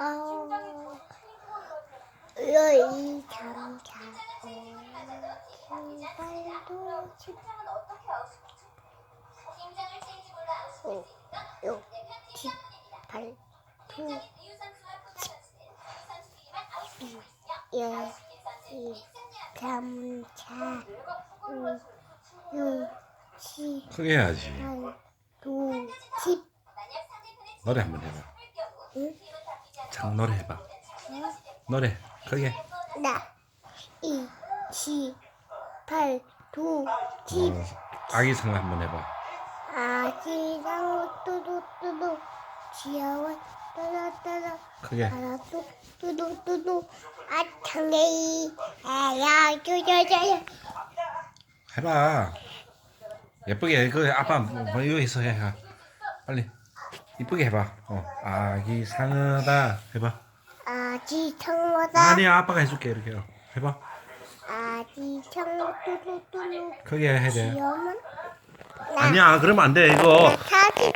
이, 어, 이, 어, 신발도 집, 오, 요, 집, 발, 두, 이, 육, 칠, 크게 해야지. 팔, 두, 집, 노래 한번 해봐. 응? 장 노래 해봐. 노래 크게. 나, 이, 시, 팔, 두, 집, 어, 아기 상 한번 해봐. 아기랑 뚜두 뚜두, 귀여워, 따라 따라, 크게. 알아도 뚜두 뚜두, 아창레이, 아야, 쪼쪼쪼, 해봐. 예쁘게 그 아빠 뭐 이거 있어 해. 가. 빨리 이쁘게 해봐. 어 아기 상어다 해봐. 아기 청모다, 아니야 아빠가 해줄게 이렇게 어. 해봐. 아기 청모 뚜두뚜두, 크게 해야 돼. 귀여워, 나, 아니야 그러면 안 돼 이거. 사기